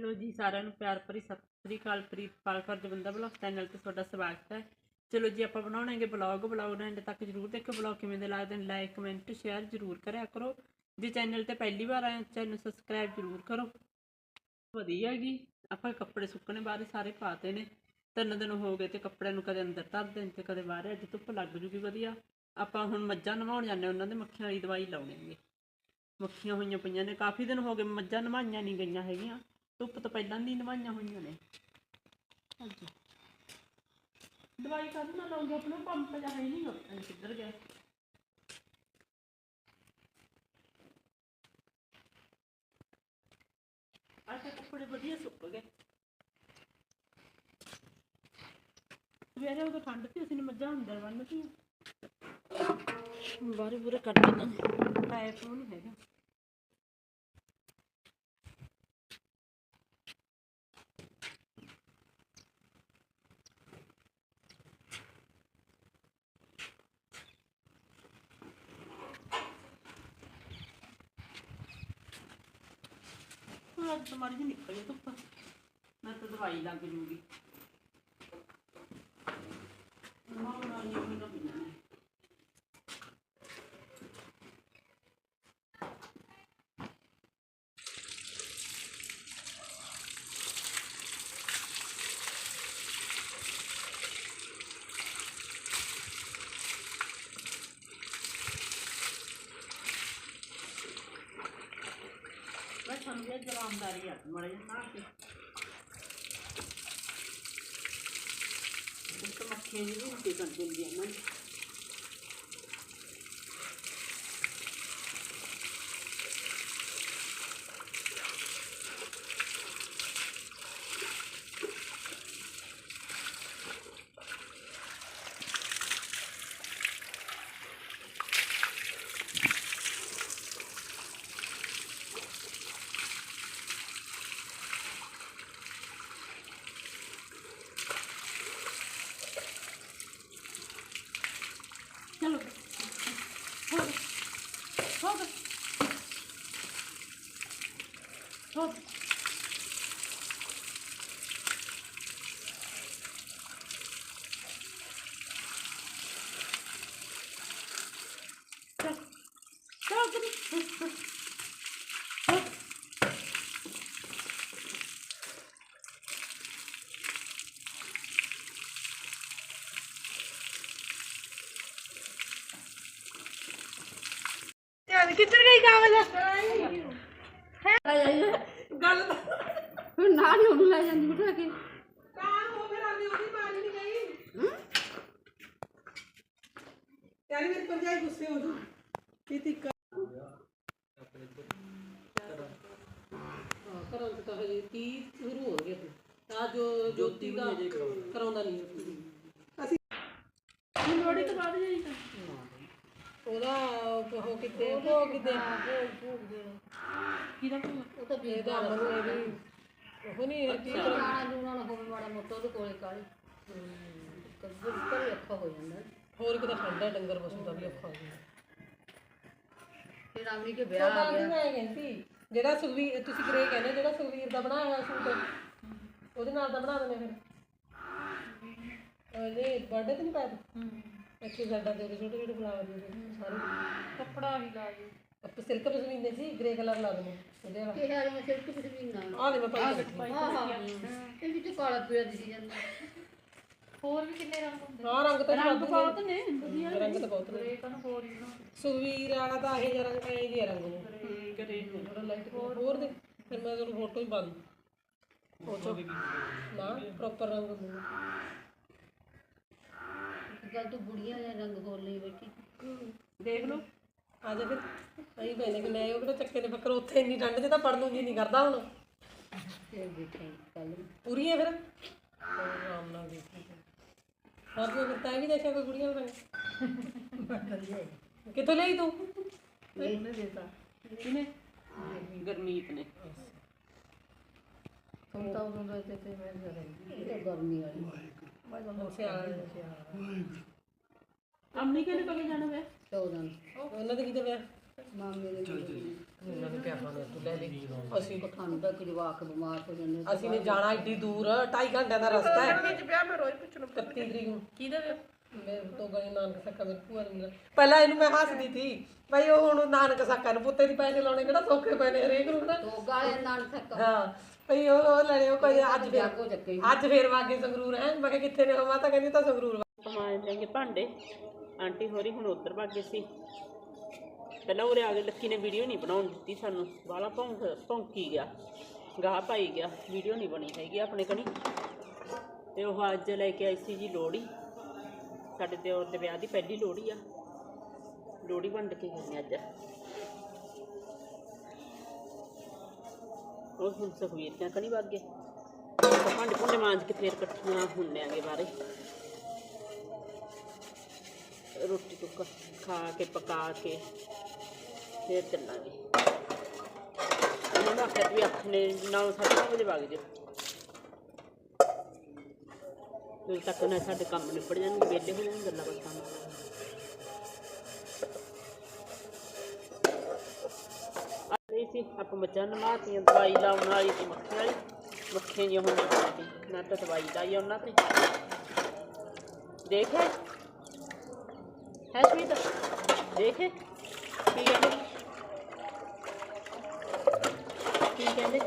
Hello ਜੀ ਸਾਰਿਆਂ ਨੂੰ ਪਿਆਰ ਭਰੀ ਸਤਿ ਸ੍ਰੀ ਅਕਾਲ ਪ੍ਰੀਤਪਾਲ ਫਰਜ ਬੰਦਾ ਬਲੌਗ ਚੈਨਲ ਤੇ ਤੁਹਾਡਾ ਸਵਾਗਤ ਹੈ। ਚਲੋ ਜੀ ਆਪਾਂ ਬਣਾਉਣਾਂਗੇ ਬਲੌਗ ਬਲੌਗ ਨੂੰ ਐਂਡ ਤੱਕ ਜਰੂਰ ਦੇਖੋ ਬਲੌਗ ਕਿਵੇਂ ਦੇ ਲੱਗਦੇ ਨੇ ਲਾਈਕ ਕਮੈਂਟ ਸ਼ੇਅਰ ਜਰੂਰ ਕਰਿਆ ਕਰੋ। ਜੇ ਚੈਨਲ ਤੇ ਪਹਿਲੀ ਵਾਰ ਆਏ ਚੈਨਲ ਸਬਸਕ੍ਰਾਈਬ ਜਰੂਰ ਕਰੋ। ਵਧੀਆ ਜੀ, ਆਪਾਂ ਕੱਪੜੇ ਸੁੱਕਣੇ ਬਾਹਰ ਸਾਰੇ ਪਾਤੇ ਨੇ। ਤਿੰਨ ਦਿਨ ਹੋ ਗਏ ਤੇ ਕੱਪੜਿਆਂ ਨੂੰ ਕਦੇ ਅੰਦਰ ਧਰ ਦੇਣ ਤੇ ਕਦੇ ਬਾਹਰ, ਅੱਜ ਧੁੱਪ ਲੱਗ ਜੂਗੀ ਵਧੀਆ। ਆਪਾਂ ਹੁਣ ਮੱਝਾਂ ਨਵਾਉਣ ਜਾਂਦੇ ਉਹਨਾਂ ਦੇ ਮੱਖੀਆਂ ਵਾਲੀ ਦਵਾਈ ਲਾਉਣੀ ਮੱਖੀਆਂ ਹੋਈਆਂ ਪਈਆਂ ਨੇ, ਕਾਫੀ ਦਿਨ ਹੋ ਗਏ ਮੱਝਾਂ ਨਵਾਈਆਂ ਨਹੀਂ ਗਈਆਂ ਹੈਗੀਆਂ। ਧੁੱਪ ਤੋਂ ਪਹਿਲਾਂ ਦੀ ਨਵਾਈਆਂ ਹੋਈਆਂ ਨੇ। ਹਾਂਜੀ। ਦਵਾਈ ਕਦ ਨਾਲ ਲਾਉਂਗੇ ਆਪਣਾ ਪੰਪ ਜਾ ਹੈ ਨਹੀਂ ਨੀ ਕਿੱਧਰ ਗਿਆ ਆਹ ਕੱਪੜੇ ਵਧੀਆ ਸੁੱਕ ਗਏ। ਸਵੇਰੇ ਉਹ ਠੰਡ ਸੀ ਅਸੀਂ ਨੇ ਮੱਝਾਂ ਅੰਦਰ ਬੰਨ ਸੀ ਬਾਰੇ ਬੁਰੇ ਕੱਢ ਦਿੰਦਾ ਪਾਇਪ ਨੂੰ ਨਹੀਂ ਹੈਗਾ। ਹੁਣ ਅੱਜ ਮਾੜੀ ਜਿਹੀ ਨਿਕਲ ਗਈ, ਧੁੱਪ। ਮੈਂ ਤਾਂ ਦਵਾਈ ਲੱਗ ਜੂਗੀ। ਮਾਂ ਨਾਲ ਨਹੀਂ। ਕੋਈ ਨਾ ਆ ਮੜੇ ਨਾ ਕੇ। ਇੱਕ ਮੱਖੀਆਂ ਜੀ ਵੀ ਹੁੰਦੀ ਕਰ ਦਿੰਦੀ ਨਾ ਚਲੋ ਹੋ ਗਿਆ ਹੋ ਗਿਆ ਹੋ ਗਿਆ ਚੱਲ ਚੱਲ ਚੱਲ ਯਾਰ ਕਿੱਧਰ ਗਈ ਕਾਵਲ ਗੱਲ ਹੁਣ ਨਾਲ ਹੀ ਉਹਨੂੰ ਲੈ ਜਾਂਦੀ ਬਿਠਾ ਕੇ। ਯਾਰ ਮੇਰੇ ਭਰਜਾਈ ਗੁੱਸੇ ਹੋ ਜੂ। ਕੀ ਤਿੱਕਾ ਘਰੋਂ ਤਾਂ ਹਜੇ 30 ਸ਼ੁਰੂ ਹੋ ਗਏ ਤਾਂ? ਜੋ ਜੋਤੀ ਦਾ ਕਰਾਉਂਦਾ ਨਹੀਂ। ਲੋੜੀ ਤੋਂ ਬਾਅਦ ਜਾਈਦਾ ਉਹਦਾ ਉਹ ਕਿਤੇ ਉਹ ਕਿਤੇ ਕਿਹਦਾ ਉਹ ਤਾਂ ਇਹਦਾ ਮਨ ਇਹ ਵੀ ਉਹ ਨਹੀਂ ਕੀ ਖਾਣਾ ਲੂਣਾ ਨਾ ਹੋਵੇ ਮਾੜਾ ਮੋਟਾ ਉਹਦੇ ਕੋਲੇ ਕਾਲੇ ਕੱਦਰ ਕਰ ਔਖਾ ਹੋ ਜਾਂਦਾ ਹੋਰ ਕਿਤੇ ਠੰਡਾ ਡੰਗਰ ਪਸ਼ੂ ਦਾ ਵੀ ਔਖਾ ਹੋ ਜਾਂਦਾ। ਫਿਰ ਆਮਨੀ ਕੇ ਵਿਆਹ ਆ ਗਿਆ। ਮੈਂ ਕਹਿੰਦੀ ਜਿਹੜਾ ਸੁਖਵੀਰ ਤੁਸੀਂ ਗ੍ਰੇ ਕਹਿੰਦੇ ਜਿਹੜਾ ਸੁਖਵੀਰ ਦਾ ਬਣਾਇਆ ਹੋਇਆ ਸੂਟ ਉਹਦੇ ਨਾਲ ਦਾ ਬਣਾ ਦਿੰਦੇ ਫਿਰ। ਉਹਦੇ ਬਰਥਡੇ ਤੇ ਨਹੀਂ ਪਾਇਆ ਅੱਛੇ ਸਾਡਾ ਤੇ ਉਹਦੇ ਛੋਟੇ ਛੋਟੇ ਫਲਾਵਰ ਦੇ ਸਾਰੇ। ਕੱਪੜਾ ਵੀ ਲਾ ਦੇ ਆਪਾਂ ਸਿਲਕ ਪਸਮੀਨੇ ਸੀ ਗ੍ਰੇ ਕਲਰ ਲਾ ਦਿੰਦੇ ਉਹਦੇ ਵਾਲਾ ਇਹ ਹਾਲ ਮੈਂ ਸਿਰ ਕੁਝ ਵੀ ਨਾ ਆਹ ਦੇ ਮੈਂ ਪਾਈ ਰੱਖੀ ਹਾਂ ਹਾਂ ਇਹ ਵਿੱਚ ਕਾਲਾ ਪੀਲਾ ਦਿਸੀ ਜਾਂਦਾ। ਹੋਰ ਵੀ ਕਿੰਨੇ ਰੰਗ ਹੁੰਦੇ ਹਾਂ ਰੰਗ ਤਾਂ ਰੰਗ ਬਹੁਤ ਨੇ ਰੰਗ ਤਾਂ ਬਹੁਤ ਨੇ। ਹੋਰ ਹੀ ਨਾ ਸੁਖਵੀਰ ਵਾਲਾ ਤਾਂ ਇਹ ਜਰਾ ਐ ਜਿਹੇ ਰੰਗ ਨੇ। ਗਰੇ ਥੋੜਾ ਲਾਈਟ ਹੋਰ ਦੇ ਫਿਰ ਮੈਂ ਤੁਹਾਨੂੰ ਫੋਟੋ ਹੀ ਪਾ ਦੂੰ। ਫੋਟੋ ਨਾ ਪ੍ਰੋਪਰ ਰੰਗ ਹੁੰਦੇ। ਨੇ। ਗੱਲ ਤੂੰ ਬੁੜੀਆਂ ਦੇ ਰੰਗ ਖੋਲ ਲਈ ਬੈਠੀ। ਦੇਖ ਲਓ। ਆ ਜਾ ਫਿਰ। ਅਹੀਂ ਪੈਨੇ ਕਿ ਲੈ ਉਹ ਕਿਹੜਾ ਚੱਕੇ ਨੇ ਫੱਕਰ ਉੱਥੇ ਇੰਨੀ ਠੰਡ 'ਚ ਤਾਂ ਪੜ ਨੂੰ ਜੀ ਨਹੀਂ ਕਰਦਾ ਹੁਣ। ਫਿਰ ਦੇਖੇ ਕੱਲ ਪੂਰੀ ਹੈ ਫਿਰ? ਹੋਰ ਆਰਾਮ ਨਾਲ ਦੇਖੀ ਹੋਰ ਕੋਈ ਕਰਤਾ ਵੀ ਦੇਖਿਆ ਕੋਈ ਕੁੜੀਆਂ ਦਾ ਰੰਗ ਕਿੱਥੋਂ ਲਈ ਤੂੰ? ਇਹਨੇ ਦੇਤਾ। ਕਿਨੇ ਗਰਮੀਤ ਨੇ। ਹੁਣ ਤਾਂ ਉਦੋਂ ਦੇ ਤੇ ਤੇ ਮੈਂ ਇਹ ਤਾਂ ਗਰਮੀ ਵਾਲੀ ਸਿਆਲ ਸਿਆਲ ਅੰਮੀ ਕਿਹਨੇ ਕਦੋਂ ਜਾਣਾ ਵੇ? 14 ਉਹਨਾਂ ਦੇ ਕਿਤੇ ਵਿਆਹ ਮਾਮੇ ਦੇ। ਇਹਨਾਂ ਨੇ ਕਿਆ ਖਾਣੇ ਤੂੰ ਲੈ ਲੈ ਅਸੀਂ ਠੰਡ ਦਾ ਕਿ ਜਵਾਕ ਬਿਮਾਰ ਹੋ ਜਾਂਦੇ ਅਸੀਂ ਨੇ ਜਾਣਾ ਏਡੀ ਦੂਰ 2.5 ਘੰਟਿਆਂ ਦਾ ਰਸਤਾ ਹੈ। ਕਿਹਦੇ ਵਿਆਹ ਮੈਂ ਰੋਜ਼ ਪੁੱਛਣਾ 31 ਤਰੀਕ ਨੂੰ। ਕਿਹਦਾ ਵੇ ਮੇਰੇ ਤੋਂ ਗਏ ਨਾਨਕ ਸੱਕਾ ਮੇਰੇ ਭੂਆ ਮੁੰਡਾ ਪਹਿਲਾਂ ਇਹਨੂੰ ਮੈਂ ਹੱਸਦੀ ਸੀ ਭਾਈ ਉਹ ਹੁਣ ਨਾਨਕ ਸੱਕਾ ਨੂੰ ਪੁੱਤੇ ਦੀ ਪੈਸੇ ਲਾਉਣੇ ਕਿਹੜਾ ਸੌਖੇ ਪਏ ਨੇ ਹਰੇਕ ਨੂੰ ਨਾ ਦੋ ਗਾਲੇ ਨਾਲ ਥੱਕ ਹਾਂ ਭਈ ਉਹ ਲੈਣੇ ਉਹ ਕੋਈ ਅੱਜ ਫੇਰ ਅੱਜ ਫੇਰ ਵਾਗੇ ਸੰਗਰੂਰ ਹੈ। ਮੈਂ ਕਿਹਾ ਕਿੱਥੇ ਨੇ ਉਹ? ਮਾਤਾ ਕਹਿੰਦੀ ਤਾਂ ਸੰਗਰੂਰ। ਮਾਜ ਲੈਂਗੇ ਭਾਂਡੇ। ਆਂਟੀ ਹੋਰੀ ਹੁਣ ਉੱਧਰ ਭੱਗ ਗਏ ਸੀ। ਪਹਿਲਾਂ ਉਰੇ ਆ ਕੇ ਲੱਕੀ ਨੇ ਵੀਡੀਓ ਨਹੀਂ ਬਣਾਉਣ ਦਿੱਤੀ ਸਾਨੂੰ। ਵਾਲਾ ਭੌਂਕ, ਭੌਂਕੀ ਗਿਆ। ਗਾਹ ਪਾਈ ਗਿਆ। ਵੀਡੀਓ ਨਹੀਂ ਬਣੀ ਹੈਗੀ ਆਪਣੇ ਕਣੀ। ਤੇ ਉਹ ਅੱਜ ਲੈ ਕੇ ਆਈ ਸੀ ਜੀ ਲੋਹੜੀ। ਸਾਡੇ ਦਿਓਰ ਦੇ ਵਿਆਹ ਦੀ ਪਹਿਲੀ ਲੋਹੜੀ ਆ। ਲੋਹੜੀ ਵੰਡ ਕੇ ਗਈ ਅੱਜ। ਉਹ ਹੁਣ ਸੁਖਵੀਰ ਕਣੀ ਵਗ ਗਏ। ਭਾਂਡੇ ਭੁੰਡੇ ਮਾਂਜ ਕੇ ਫੇਰ ਇਕੱਠੀਆਂ ਹੁੰਨੇ ਆਂਗੇ ਬਾਰੇ ਰੋਟੀ ਟੁੱਕਾ ਖਾ ਕੇ, ਪਕਾ ਕੇ, ਫੇਰ ਚੱਲਾਂਗੇ। ਉਹਨਾਂ ਨੂੰ ਆਖਿਆ ਵੀ ਅੱਠ ਨੇ ਨੌ ਵਜੇ ਵਗ ਜਾਓ। ਉਦੋਂ ਤੱਕ ਨਾ ਸਾਡੇ ਕੰਮ ਨਿਬੜ ਜਾਣਗੇ, ਵਿਹਲੇ ਹੋ ਜਾਣਗੇ ਗੱਲਾਂ ਬਾਤਾਂ ਆਈ ਸੀ, ਆਪਾਂ ਮੱਝਾਂ ਨਮਾਤੀਆਂ, ਦਵਾਈ ਲਾਉਣ ਵਾਲੀ ਤੇ ਮੱਖੀਆਂ ਵਾਲੀ। ਮੱਖੀਆਂ ਜਿਹੀਆਂ ਹੋਣੀਆਂ ਨਾ ਤਾਂ ਦਵਾਈ ਲਾਈ ਉਹਨਾਂ ਤੇ। ਦੇਖੇ ਹੈ ਸਵੀਟ ਕੀ ਕਹਿੰਦੇ? ਕੀ ਕਹਿੰਦੇ?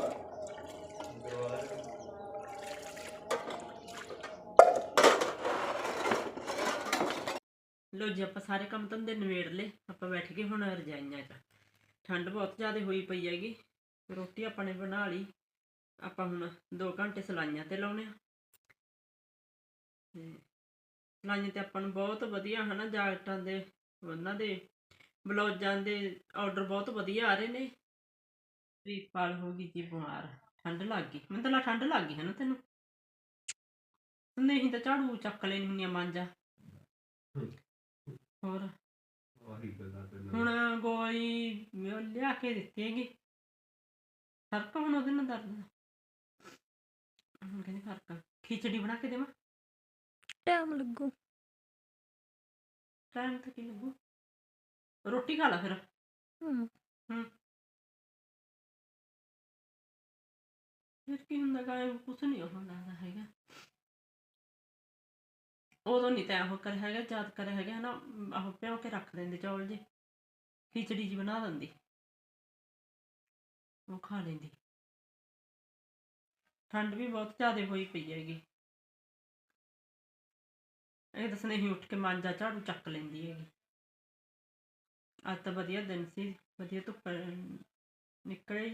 ਲੋ ਜੀ, ਆਪਾਂ ਸਾਰੇ ਕੰਮ ਧੰਦੇ ਨਿਬੇੜ ਲਏ। ਆਪਾਂ ਬੈਠ ਗਏ ਹੁਣ ਰਜਾਈਆਂ 'ਚ। ਠੰਡ ਬਹੁਤ ਜ਼ਿਆਦਾ ਹੋਈ ਪਈ ਹੈਗੀ। ਰੋਟੀ ਆਪਾਂ ਨੇ ਬਣਾ ਲਈ। ਆਪਾਂ ਹੁਣ 2 ਘੰਟੇ ਸਲਾਈਆਂ ਤੇ ਲਾਉਣੇ ਆ। ਤੇ ਸਲਾਈਆਂ ਤੇ ਆਪਾਂ ਨੂੰ ਬਹੁਤ ਵਧੀਆ ਹਨਾ ਜਾਕਟਾਂ ਦੇ ਉਹਨਾਂ ਦੇ ਬਲੌਜਾਂ ਦੇ ਆਰਡਰ ਬਹੁਤ ਵਧੀਆ ਆ ਰਹੇ ਨੇ। ਪ੍ਰੀਤਪਾਲ ਹੋ ਗਈ ਜੀ ਬਿਮਾਰ ਠੰਡ ਲੱਗ ਗਈ। ਮੈਨੂੰ ਤਾਂ ਲੱਗਾ ਠੰਡ ਲੱਗ ਗਈ ਹੈ ਨਾ ਤੈਨੂੰ? ਨਹੀਂ ਤਾਂ ਝਾੜੂ ਚੱਕ ਲੈਣੀ ਹੁੰਦੀਆਂ ਮਾਂਜਾ। ਹੋਰ? ਹੁਣ ਗੋਲੀ ਲਿਆ ਕੇ ਦਿੱਤੀ ਹੈਗੀ। ਫ਼ਰਕ ਆ ਹੁਣ ਉਹਦੇ ਨਾਲ ਦਰਦ ਹੁਣ ਕਹਿੰਦੇ ਫ਼ਰਕ ਆ? ਖਿਚੜੀ ਬਣਾ ਕੇ ਦੇਵਾਂ? ਟਾਈਮ ਲੱਗੂ। ਟਾਈਮ ਤਾਂ ਕੀ ਲੱਗੂ? ਰੋਟੀ ਖਾ ਲਾ ਫਿਰ। ਹਮ, ਫਿਰ ਕੀ ਹੁੰਦਾ ਗਾ ਕੁਛ ਨਹੀਂ ਹੁੰਦਾ ਹੈਗਾ। ਉਦੋਂ ਨਹੀਂ ਤਾਂ ਉਹ ਕਰ ਹੈਗਾ ਯਾਦ ਕਰ ਹੈਗਾ ਨਾ ਆਹ ਪਿਓ ਕੇ ਰੱਖ ਦਿੰਦੇ ਚੌਲ ਜੇ। ਖਿਚੜੀ ਜੀ ਬਣਾ ਦਿੰਦੀ। ਉਹ ਖਾ ਲੈਂਦੀ। ਠੰਡ ਵੀ ਬਹੁਤ ਜ਼ਿਆਦਾ ਹੋਈ ਪਈ ਹੈਗੀ। ਇਹ ਤਾਂ ਸਨੇਹੀ ਉੱਠ ਕੇ ਮਾਂਜਾ ਝਾੜੂ ਚੱਕ ਲੈਂਦੀ ਹੈਗੀ। ਅੱਜ ਤਾਂ ਵਧੀਆ ਦਿਨ ਸੀ ਵਧੀਆ ਧੁੱਪ ਅਹ, ਨਿਕਲੇ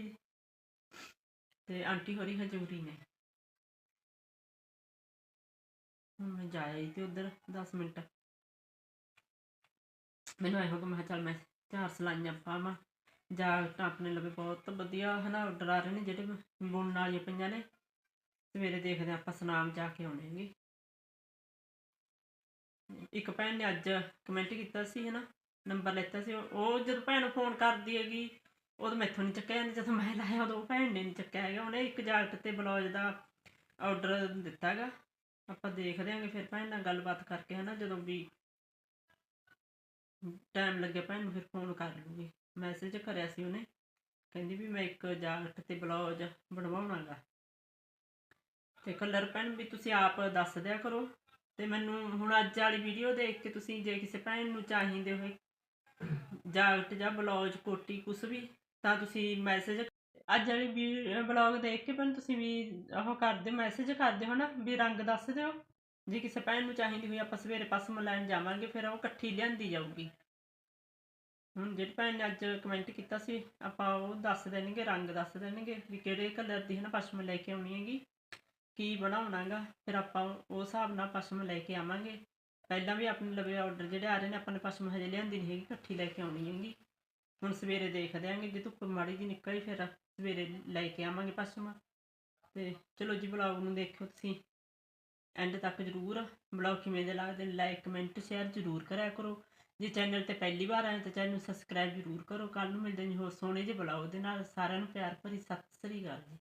ਤੇ ਆਂਟੀ ਹੋਰੀ ਹਜੂਰੀ ਨੇ। ਹੁਣ ਮੈਂ ਜਾਇਆ ਆਈ ਤੇ ਉਧਰ 10 ਮਿੰਟ। ਮੈਨੂੰ ਆਇਆ ਹੋਗਾ ਮੈਂ ਕਿਹਾ ਚੱਲ ਮੈਂ ਚਾਰ ਸਲਾਈਆਂ ਪਾਵਾਂ ਜਾਕਟਾਂ ਆਪਣੇ ਲਵੇ ਬਹੁਤ ਵਧੀਆ ਹਨਾ ਆਰਡਰ ਆ ਰਹੇ ਨੇ ਜਿਹੜੇ ਬੁਣਨ ਵਾਲੀਆਂ ਪਈਆਂ ਨੇ। ਸਵੇਰੇ ਦੇਖਦੇ ਹਾਂ ਆਪਾਂ ਸੁਨਾਮ ਜਾ ਕੇ ਆਉਣੇਗੇ। ਇੱਕ ਭੈਣ ਨੇ ਅੱਜ ਕਮੈਂਟ ਕੀਤਾ ਸੀ, ਹਨਾ? ਨੰਬਰ ਲੈਤਾ ਸੀ। ਉਹ ਜਦੋਂ ਭੈਣ ਫੋਨ ਕਰਦੀ ਹੈਗੀ ਉਦੋਂ ਮੈਥੋਂ ਨਹੀਂ ਚੱਕਿਆ ਜਾਂਦਾ। ਜਦੋਂ ਮੈਂ ਲਾਇਆ, ਉਦੋਂ ਉਹ ਭੈਣ ਨੇ ਨਹੀਂ ਚੱਕਿਆ ਹੈਗਾ। ਉਹਨੇ ਇੱਕ ਜਾਕਟ ਤੇ ਬਲੌਜ ਦਾ ਆਰਡਰ ਦਿੱਤਾ ਹੈਗਾ। ਆਪਾਂ ਦੇਖਦੇ ਹਾਂਗੇ ਫਿਰ ਭੈਣ ਨਾਲ ਗੱਲਬਾਤ ਕਰਕੇ, ਹਨਾ? ਜਦੋਂ ਵੀ ਟਾਈਮ ਲੱਗਿਆ, ਭੈਣ ਨੂੰ ਫਿਰ ਫੋਨ ਕਰ ਲੂਗੀ। ਮੈਸੇਜ ਕਰਿਆ ਸੀ ਉਹਨੇ। ਕਹਿੰਦੀ ਵੀ ਮੈਂ ਇੱਕ ਜਾਕਟ ਤੇ ਬਲੌਜ ਬਣਵਾਉਣਾਗਾ ਤੇ ਕਲਰ ਪੈਨ ਵੀ ਤੁਸੀਂ ਆਪ ਦੱਸ ਦਿਆ ਕਰੋ। ਤੇ ਮੈਨੂੰ ਹੁਣ ਅੱਜ ਵਾਲੀ ਵੀਡੀਓ ਦੇਖ ਕੇ ਤੁਸੀਂ ਜੇ ਕਿਸੇ ਭੈਣ ਨੂੰ ਚਾਹੀਦੇ ਹੋਏ ਜਾਕਟ ਜਾਂ ਬਲੌਜ ਕੋਟੀ ਕੁਛ ਵੀ, ਤਾਂ ਤੁਸੀਂ ਮੈਸੇਜ ਅੱਜ ਵਾਲੀ ਵੀ ਬਲੌਗ ਦੇਖ ਕੇ ਭੈਣ ਤੁਸੀਂ ਵੀ ਉਹ ਕਰਦੇ ਮੈਸੇਜ ਕਰਦੇ ਹੋ ਨਾ, ਵੀ ਰੰਗ ਦੱਸ ਦਿਓ। ਜੇ ਕਿਸੇ ਭੈਣ ਨੂੰ ਚਾਹੀਦੀ ਹੋਈ ਆਪਾਂ ਸਵੇਰੇ ਪਸਮ ਲੈਣ ਜਾਵਾਂਗੇ, ਫਿਰ ਉਹ ਇਕੱਠੀ ਲਿਆਂਦੀ ਜਾਊਗੀ। ਹੁਣ ਜਿਹੜੀ ਭੈਣ ਨੇ ਅੱਜ ਕਮੈਂਟ ਕੀਤਾ ਸੀ, ਆਪਾਂ ਉਹ ਦੱਸ ਦੇਣਗੇ, ਰੰਗ ਦੱਸ ਦੇਣਗੇ, ਵੀ ਕਿਹੜੇ ਕਲਰ ਦੀ ਹੈ ਨਾ ਪਸ਼ਮ ਲੈ ਕੇ ਆਉਣੀ ਹੈਗੀ। ਕੀ ਬਣਾਉਣਾਗਾ ਫਿਰ ਆਪਾਂ ਉਸ ਹਿਸਾਬ ਨਾਲ ਪਸ਼ਮ ਲੈ ਕੇ ਆਵਾਂਗੇ। ਪਹਿਲਾਂ ਵੀ ਆਪਣੇ ਲਵੇ ਆਰਡਰ ਜਿਹੜੇ ਆ ਰਹੇ ਨੇ, ਆਪਾਂ ਨੇ ਪਸ਼ਮ ਹਜੇ ਲਿਆਂਦੀ ਨਹੀਂ ਹੈਗੀ, ਇਕੱਠੀ ਲੈ ਕੇ ਆਉਣੀ ਹੈਗੀ। ਹੁਣ ਸਵੇਰੇ ਦੇਖਦੇ ਆਂਗੇ ਜੇ ਧੁੱਪ ਮਾੜੀ ਜੀ ਨਿਕਲੀ ਫਿਰ ਸਵੇਰੇ ਲੈ ਕੇ ਆਵਾਂਗੇ ਪਸ਼ਮ। ਤੇ ਚਲੋ ਜੀ ਬਲੌਗ ਨੂੰ ਦੇਖਿਓ ਤੁਸੀਂ। ਐਂਡ ਤੱਕ ਜ਼ਰੂਰ ਬਲੌਗ ਕਿਵੇਂ ਦੇ ਲੱਗਦੇ ਨੇ ਲਾਈਕ ਕਮੈਂਟ ਸ਼ੇਅਰ ਜ਼ਰੂਰ ਕਰਿਆ ਕਰੋ। ਜੇ ਚੈਨਲ ਤੇ ਪਹਿਲੀ ਵਾਰ ਆਏ ਤਾਂ ਚੈਨਲ ਨੂੰ ਸਬਸਕ੍ਰਾਈਬ ਜ਼ਰੂਰ ਕਰੋ। ਕੱਲ ਨੂੰ ਮਿਲਦੇ ਹਾਂ ਹੋਰ ਸੋਹਣੇ ਜਿਹੇ ਬਲੌਗ ਦੇ ਨਾਲ। ਸਾਰਿਆਂ ਨੂੰ ਪਿਆਰ ਭਰੀ ਸਤਿ ਸ੍ਰੀ ਅਕਾਲ ਜੀ।